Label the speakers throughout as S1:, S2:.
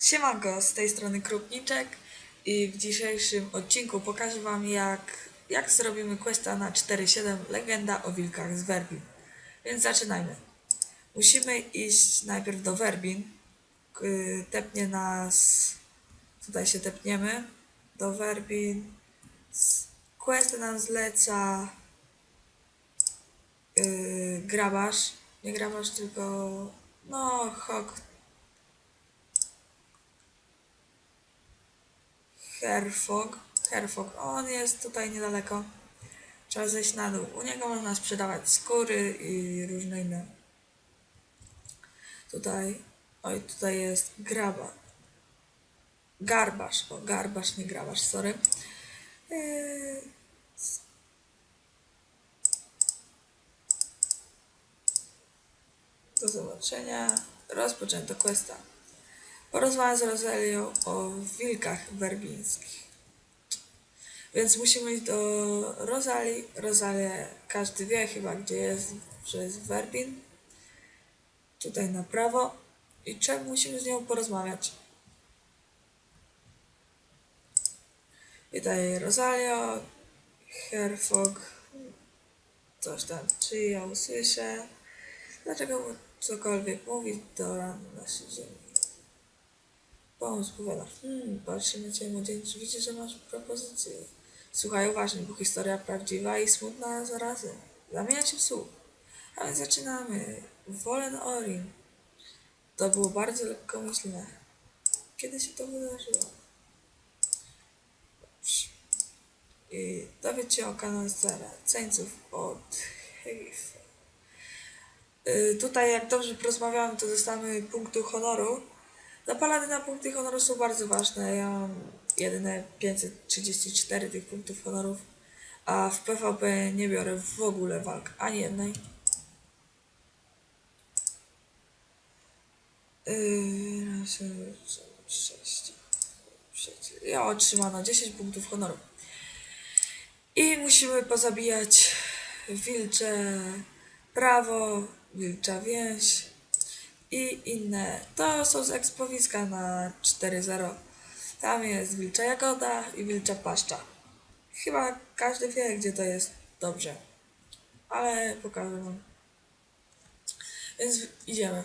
S1: Siemanko, z tej strony Krupniczek i w dzisiejszym odcinku pokażę wam jak, jak zrobimy questa na 4.7 Legenda o wilkach z Werbin. Więc zaczynajmy. Musimy iść najpierw do Werbin. Tepnie nas... Tutaj się tepniemy. Do Werbin. Quest nam zleca... Yy, grabarz. Nie grabarz, tylko... No, Hawk Herfog. Herfog. On jest tutaj niedaleko. Trzeba zejść na dół. U niego można sprzedawać skóry i różne inne. Tutaj. Oj, tutaj jest graba. Garbasz. O, garbasz, nie grabasz, sorry. Yy, Do zobaczenia. Rozpoczęto questa. Porozmawiam z Rozelią o wilkach werbińskich. Więc musimy iść do Rozali. Rozalia każdy wie chyba gdzie jest, że jest Werbin. Tutaj na prawo. I czemu musimy z nią porozmawiać? Witaj Rosalio. Herfog. Coś tam. Czy ja usłyszę? Dlaczego cokolwiek mówić do ran naszej ziemi? Pomóc powiada. Hmm, patrzy na ciebie młodzieńczy, widzę, że masz propozycję. Słuchaj uważnie, bo historia prawdziwa i smutna zarazem. Zamienia się w słuch. A więc zaczynamy. Wolen Orin. To było bardzo lekkomyślne. Kiedy się to wydarzyło? I dowiedz się o kanonzera, ceńców od Heife. Y, Tutaj jak dobrze porozmawiałem, to dostamy punktu honoru. Dla Paladyna punkty honoru są bardzo ważne. Ja mam jedyne 534 tych punktów honorów, a w PvP nie biorę w ogóle walk, ani jednej. Yy, raz, sześć. Ja otrzymano 10 punktów honoru. I musimy pozabijać wilcze prawo, wilcza więź i inne. To są z ekspowiska na 4.0. Tam jest wilcza jagoda i wilcza paszcza. Chyba każdy wie, gdzie to jest dobrze. Ale pokażę wam. Więc idziemy.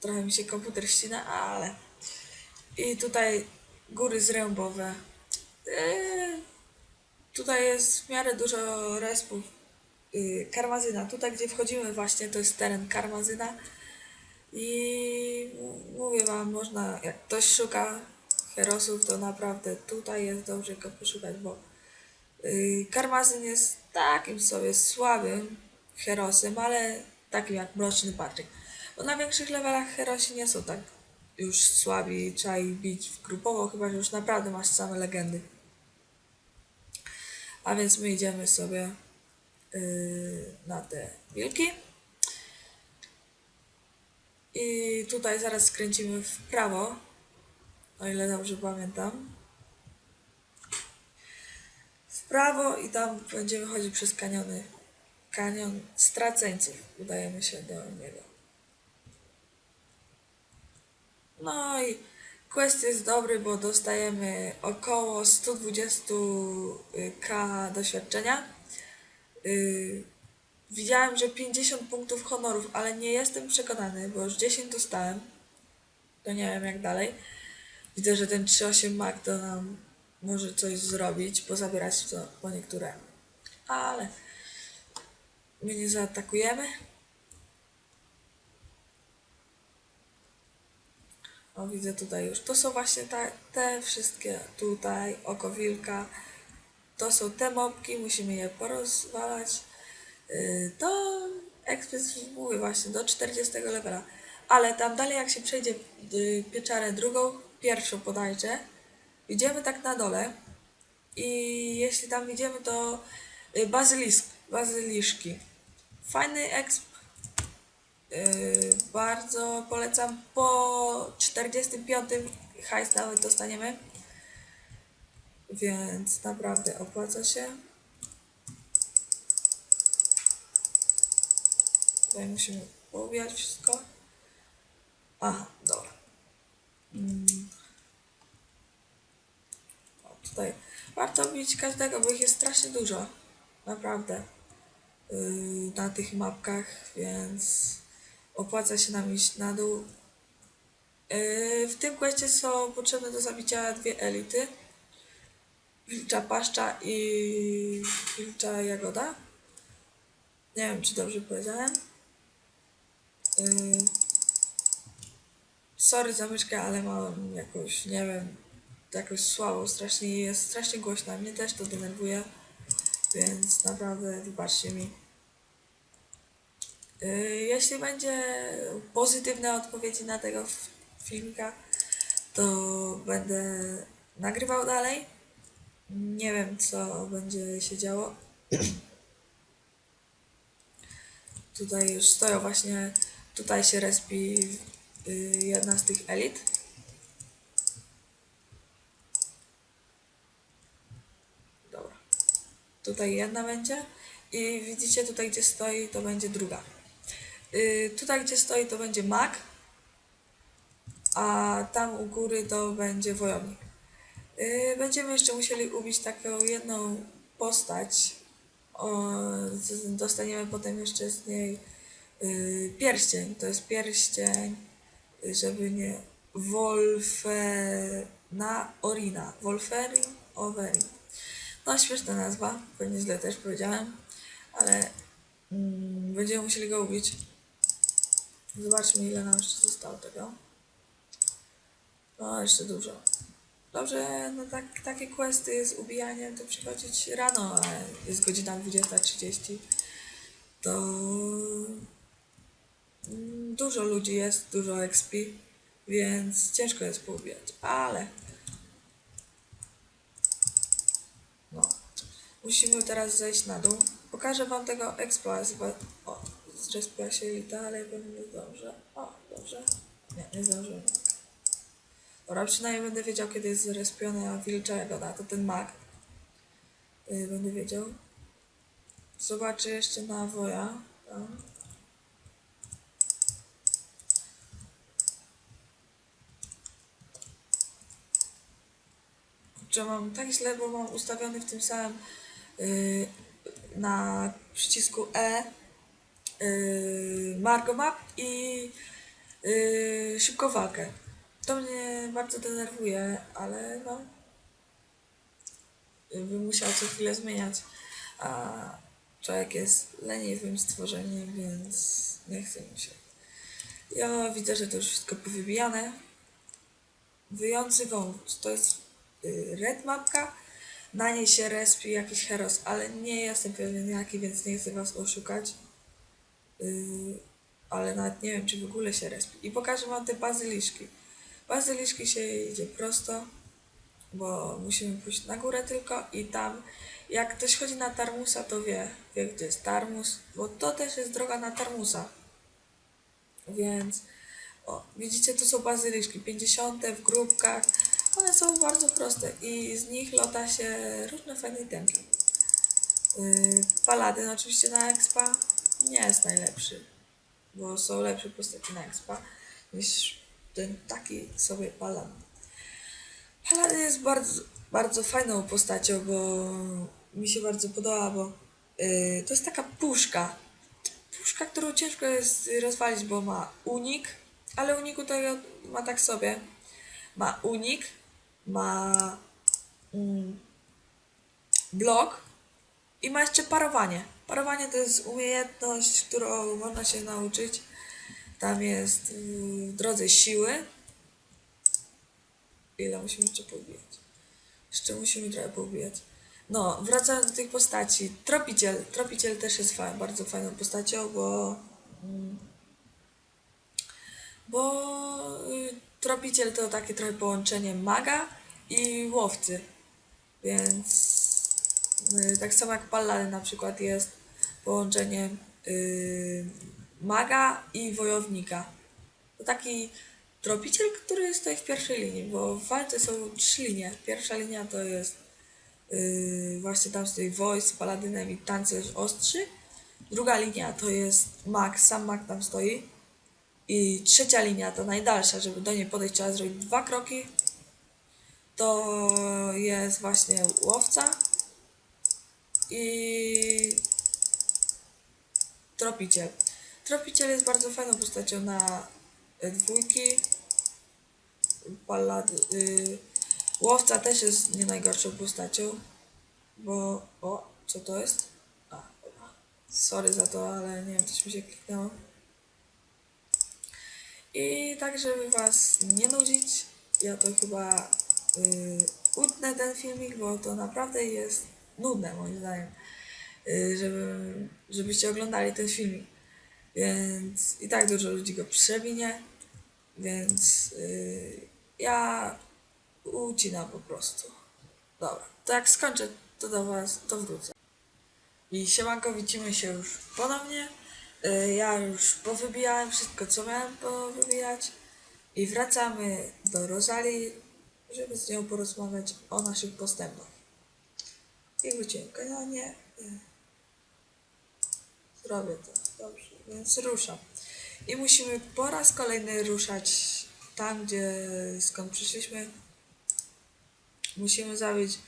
S1: Trochę mi się komputer ścina, ale... I tutaj góry zrębowe. Yy, tutaj jest w miarę dużo respów. Yy, Karmazyna. Tutaj, gdzie wchodzimy właśnie, to jest teren Karmazyna. I mówię wam, można, jak ktoś szuka herosów, to naprawdę tutaj jest dobrze go poszukać, bo yy, Karmazyn jest takim sobie słabym herosem, ale takim jak Mroczny Patryk. Bo na większych levelach herosi nie są tak już słabi, trzeba ich bić grupowo, chyba że już naprawdę masz same legendy. A więc my idziemy sobie yy, na te wilki. I tutaj zaraz skręcimy w prawo, o ile dobrze pamiętam. W prawo i tam będziemy chodzić przez kaniony. Kanion straceńców. Udajemy się do niego. No i quest jest dobry, bo dostajemy około 120k doświadczenia. Yy, widziałem, że 50 punktów honorów, ale nie jestem przekonany, bo już 10 dostałem. To nie wiem jak dalej. Widzę, że ten 3.8 Mac to nam może coś zrobić, pozabierać to po niektóre. Ale my nie zaatakujemy. O, widzę tutaj już. To są właśnie ta, te wszystkie tutaj, oko wilka. To są te mopki, musimy je porozwalać. Yy, to ekspres mówię właśnie do 40 levela. Ale tam dalej jak się przejdzie yy, pieczarę drugą, pierwszą podajcie, idziemy tak na dole i jeśli tam idziemy to yy, bazylisk, bazyliszki. Fajny Yy, bardzo polecam. Po 45 hajs nawet dostaniemy. Więc naprawdę opłaca się. Tutaj musimy poubijać wszystko. Aha, dobra. Mm. O, tutaj warto bić każdego, bo ich jest strasznie dużo. Naprawdę. Yy, na tych mapkach, więc opłaca się nam iść na dół. Yy, w tym questie są potrzebne do zabicia dwie elity. Wilcza paszcza i wilcza jagoda. Nie wiem, czy dobrze powiedziałem. Yy, sorry za myszkę, ale mam jakoś, nie wiem, jakoś słabo, strasznie jest strasznie głośna. Mnie też to denerwuje, więc naprawdę wybaczcie mi. Yy, jeśli będzie pozytywne odpowiedzi na tego filmika, to będę nagrywał dalej. Nie wiem, co będzie się działo. Tutaj już stoją właśnie, tutaj się respi y, jedna z tych elit. Dobra. Tutaj jedna będzie i widzicie tutaj, gdzie stoi, to będzie druga. Y, tutaj, gdzie stoi, to będzie mag, a tam u góry to będzie wojownik. Y, Będziemy jeszcze musieli ubić taką jedną postać. Dostaniemy potem jeszcze z niej y, pierścień. To jest pierścień, żeby nie. Wolfena Orina. Wolferin Overin. No, śmieszna nazwa. Pewnie źle też powiedziałem, ale mm, będziemy musieli go ubić. Zobaczmy, ile nam jeszcze zostało tego. No, jeszcze dużo. Dobrze, no tak, takie questy z ubijaniem to przychodzić rano, a jest godzina 20.30. To dużo ludzi jest, dużo XP, więc ciężko jest poubijać, ale no, musimy teraz zejść na dół. Pokażę wam tego expa, zoba- o, zrespiła się i dalej, pewnie dobrze. O, dobrze. Nie, nie zdążyłem. Dobra, przynajmniej będę wiedział, kiedy jest zrespiona wilcza jagoda, to ten mag. Yy, będę wiedział. Zobaczę jeszcze na woja. Tam. Kurczę, mam tak źle, bo mam ustawiony w tym samym yy, na przycisku E Margo Map i yy, szybko walkę. To mnie bardzo denerwuje, ale no bym musiał co chwilę zmieniać. A człowiek jest leniwym stworzeniem, więc nie chce mi się. Ja widzę, że to już wszystko powybijane. Wyjący wąwóz. To jest y, red mapka. Na niej się respi jakiś heros, ale nie jestem pewien jaki, więc nie chcę was oszukać. Y, ale nawet nie wiem, czy w ogóle się respi. I pokażę wam te bazyliszki. Bazyliszki się idzie prosto bo musimy pójść na górę tylko i tam, jak ktoś chodzi na Tarmusa, to wie, wie gdzie jest Tarmus, bo to też jest droga na Tarmusa. Więc, o, widzicie, tu są bazyliszki, 50 w grupkach, one są bardzo proste i z nich lota się różne fajne itemki. Yy, Paladyn oczywiście na expa nie jest najlepszy, bo są lepsze postaci na expa niż ten taki sobie paladyn. Paladin jest bardzo, bardzo fajną postacią, bo mi się bardzo podoba, bo yy, to jest taka puszka. Puszka, którą ciężko jest rozwalić, bo ma unik, ale uniku tego ma tak sobie. Ma unik, ma mm, blok i ma jeszcze parowanie. Parowanie to jest umiejętność, którą można się nauczyć. Tam jest yy, w drodze siły, Ile musimy jeszcze poubijać? Jeszcze musimy trochę poubijać. No, wracając do tych postaci. Tropiciel. Tropiciel też jest fa- bardzo fajną postacią, bo... mm, Bo y, Tropiciel to takie trochę połączenie maga i łowcy. Więc y, tak samo jak Paladin na przykład jest połączeniem y, maga i wojownika. To taki tropiciel, który stoi w pierwszej linii, bo w walce są trzy linie. Pierwsza linia to jest yy, właśnie tam stoi woj z paladynem i tancerz ostrzy. Druga linia to jest Max, sam Max tam stoi. I trzecia linia, ta najdalsza, żeby do niej podejść trzeba zrobić dwa kroki. To jest właśnie łowca i tropiciel. Tropiciel jest bardzo fajną postacią na y, dwójki. Palad, y, łowca też jest nie najgorszą postacią, bo... O, co to jest? A. Sorry za to, ale nie wiem, coś mi się kliknęło. I tak, żeby was nie nudzić, ja to chyba y, utnę ten filmik, bo to naprawdę jest nudne moim zdaniem, y, żeby, żebyście oglądali ten filmik. Więc i tak dużo ludzi go przewinie, więc y, ja ucinam po prostu. Dobra, to jak skończę, to do was, to wrócę. I siemanko, widzimy się już ponownie. Y, Ja już powybijałem wszystko, co miałem powybijać. I wracamy do Rozali, żeby z nią porozmawiać o naszych postępach. I wróciłem kanonie. Zrobię to. Dobrze, więc ruszam. I musimy po raz kolejny ruszać tam, gdzie skąd przyszliśmy. Musimy zabić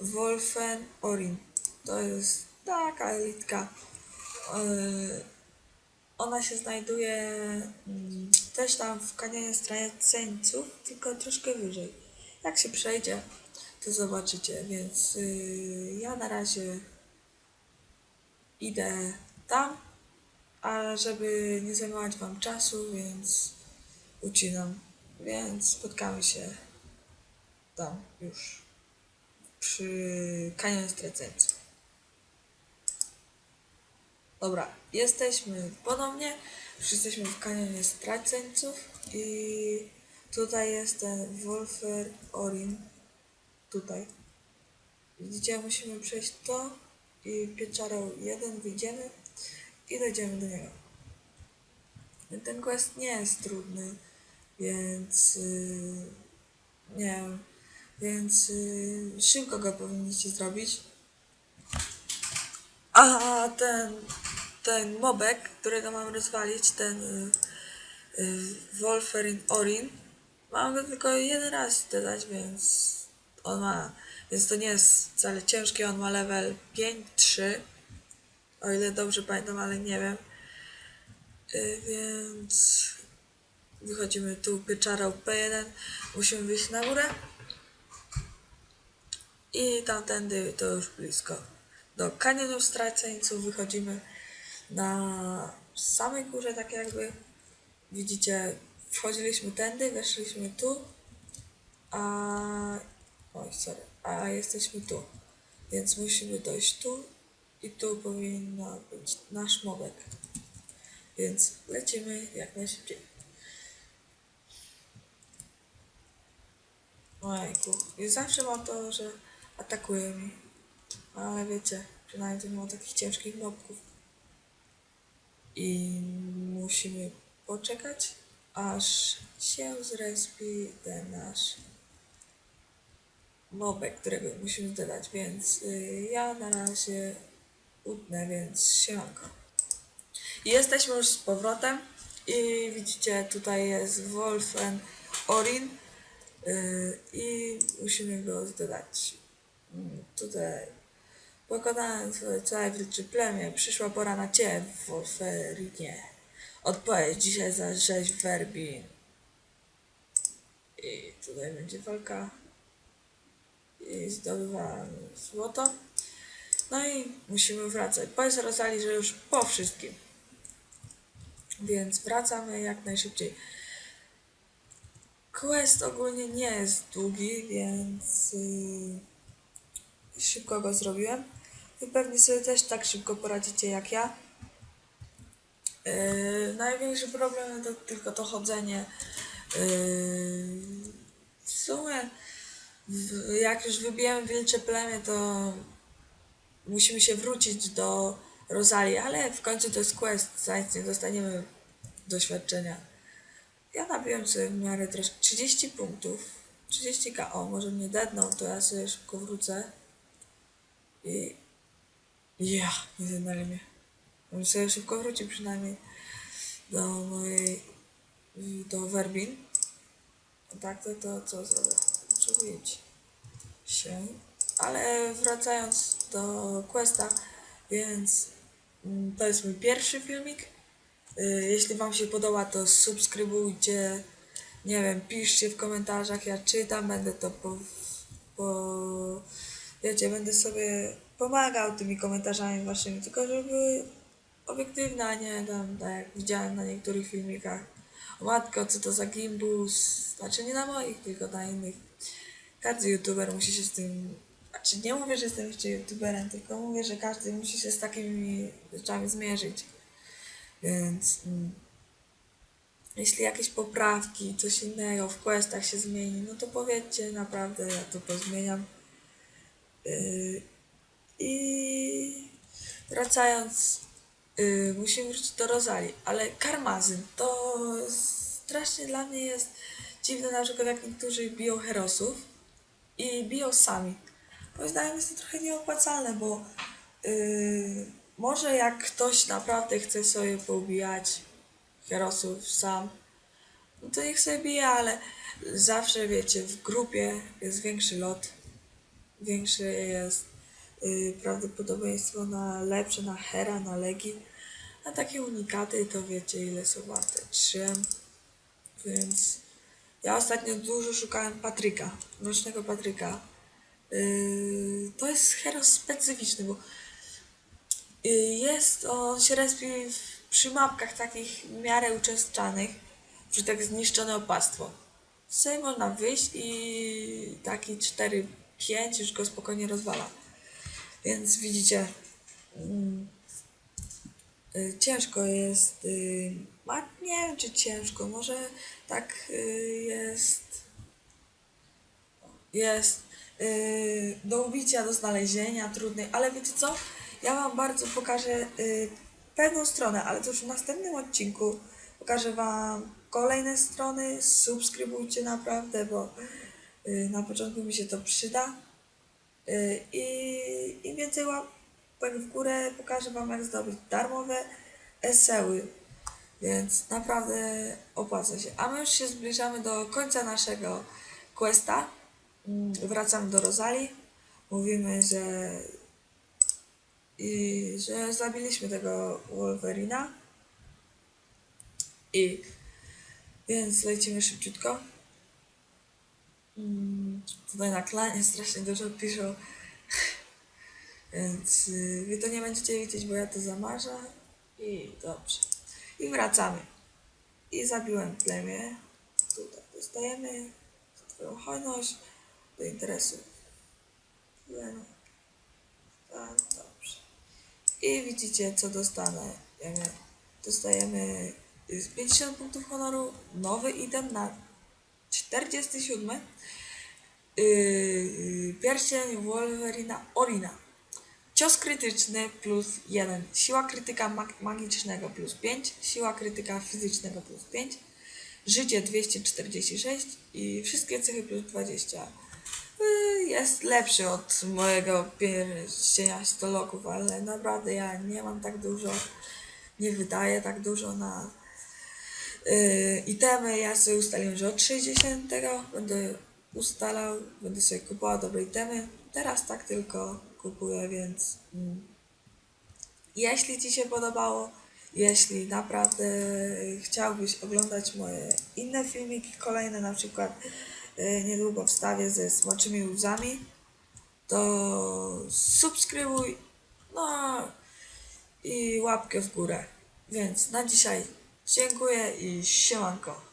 S1: Wolfen Orin. To jest taka elitka. Yy, ona się znajduje mm, też tam w kanionie straceńców, tylko troszkę wyżej. Jak się przejdzie, to zobaczycie. Więc yy, ja na razie idę tam, a żeby nie zajmować wam czasu, więc ucinam. Więc spotkamy się tam już przy kanionie straceńców. Dobra, jesteśmy ponownie. Już jesteśmy w kanionie straceńców i tutaj jest ten Wolfer Orin. Tutaj. Widzicie, musimy przejść to i pieczarą jeden wyjdziemy i dojdziemy do niego. Ten quest nie jest trudny, więc yy, nie wiem, więc yy, szybko go powinniście zrobić. A ten, ten mobek, którego mam rozwalić, ten y, y, Wolferin Orin, mam go tylko jeden raz dodać, więc on ma, więc to nie jest wcale ciężkie, on ma level 5-3, o ile dobrze pamiętam, ale nie wiem. Y, więc wychodzimy tu pieczarą P1, musimy wyjść na górę i tamtędy to już blisko. Do kanionu straceńców wychodzimy na samej górze, tak jakby. Widzicie, wchodziliśmy tędy, weszliśmy tu, a... Oj, sorry, a jesteśmy tu. Więc musimy dojść tu i tu powinno być nasz mobek. Więc lecimy jak najszybciej. Ojku, i zawsze mam to, że atakuje mi. Ale wiecie, przynajmniej nie mam takich ciężkich mobków. I musimy poczekać, aż się zrespi ten nasz mobek, którego musimy dodać, więc y, ja na razie utnę, więc siemanko. Jesteśmy już z powrotem i widzicie tutaj jest Wolfen Orin yy, i musimy go dodać. Mm, Tutaj pokonałem twoje całe wilcze plemię, przyszła pora na ciebie Wolferinie. Odpowiedź dzisiaj za rzeź Werbin. I tutaj będzie walka i zdobywamy złoto. No i musimy wracać. Powiedz Rosali, że już po wszystkim. Więc wracamy jak najszybciej. Quest ogólnie nie jest długi, więc yy, szybko go zrobiłem. Wy pewnie sobie też tak szybko poradzicie jak ja. Yy, największy problem to tylko to chodzenie. Yy, w sumie, jak już wybijemy wilcze plemię, to musimy się wrócić do Rosalii, ale w końcu to jest quest, za nic nie dostaniemy doświadczenia. Ja nabiłem sobie w miarę troszkę 30 punktów. 30k, o, może mnie dedną, to ja sobie szybko wrócę. I... Ja, nie znali mnie. Bym sobie szybko wrócił przynajmniej do mojej, do Werbin. A tak to, to co zrobię? Wyjść się. Ale wracając do Questa, więc mm, to jest mój pierwszy filmik. Y, Jeśli Wam się podoba, to subskrybujcie. Nie wiem, piszcie w komentarzach, ja czytam, będę to po, po wiecie, będę sobie pomagał tymi komentarzami waszymi, tylko żeby obiektywne, a nie tam, tak jak widziałem na niektórych filmikach. Matko, co to za gimbus? Znaczy nie na moich, tylko na innych. Każdy youtuber musi się z tym. Znaczy nie mówię, że jestem jeszcze youtuberem, tylko mówię, że każdy musi się z takimi rzeczami zmierzyć. Więc mm, jeśli jakieś poprawki, coś innego w questach się zmieni, no to powiedzcie, naprawdę ja to pozmieniam. Yy, I wracając, yy, musimy wrócić do Rozali, ale karmazyn to strasznie dla mnie jest dziwne, na przykład jak niektórzy biją herosów i biją sami. Moim zdaniem jest to trochę nieopłacalne, bo yy, może jak ktoś naprawdę chce sobie poubijać herosów sam, no to niech sobie bije, ale zawsze wiecie, w grupie jest większy lot, większe jest prawdopodobieństwo na lepsze, na Hera, na Legi, a takie unikaty to wiecie ile są warte, 3 więc ja ostatnio dużo szukałem Patryka, Mrocznego Patryka. Yy, to jest hero specyficzny, bo yy, jest, on się respi przy mapkach takich w miarę uczestczanych, że tak zniszczone opactwo. Sobie można wyjść i taki 4-5 już go spokojnie rozwala. Więc widzicie, mm, y, ciężko jest. Y, nie wiem czy ciężko, może tak y, jest. Jest do ubicia, do znalezienia trudnej, ale wiecie co? Ja Wam bardzo pokażę pewną stronę, ale to już w następnym odcinku pokażę Wam kolejne strony. Subskrybujcie naprawdę, bo na początku mi się to przyda. Y, I im więcej łapek w górę pokażę Wam jak zdobyć darmowe eseły. Więc naprawdę opłaca się. A my już się zbliżamy do końca naszego questa. Wracamy do Rozali. Mówimy, że i że zabiliśmy tego Wolverina. I więc lecimy szybciutko. Mm, Tutaj na klanie strasznie dużo piszą. Więc y, wy to nie będziecie widzieć, bo ja to zamarzę. I dobrze. I wracamy. I zabiłem plemię. Tutaj dostajemy twoją hojność do interesu. Tak, dobrze. I widzicie, co dostanę. Dostajemy z 50 punktów honoru nowy item na 47. Yy, pierścień Wolverina Orina. Cios krytyczny plus 1. Siła krytyka mag- magicznego plus 5. Siła krytyka fizycznego plus 5. Życie 246 i wszystkie cechy plus 20. Yy, Jest lepszy od mojego pierścienia stoloków, ale naprawdę ja nie mam tak dużo, nie wydaję tak dużo na itemy. Ja sobie ustaliłem, że od 60 będę ustalał, będę sobie kupował dobre itemy. Teraz tak tylko kupuję, więc mm, jeśli Ci się podobało, jeśli naprawdę chciałbyś oglądać moje inne filmiki kolejne, na przykład y, niedługo wstawię ze smoczymi łzami, to subskrybuj, no i łapkę w górę. Więc na dzisiaj dziękuję i siemanko.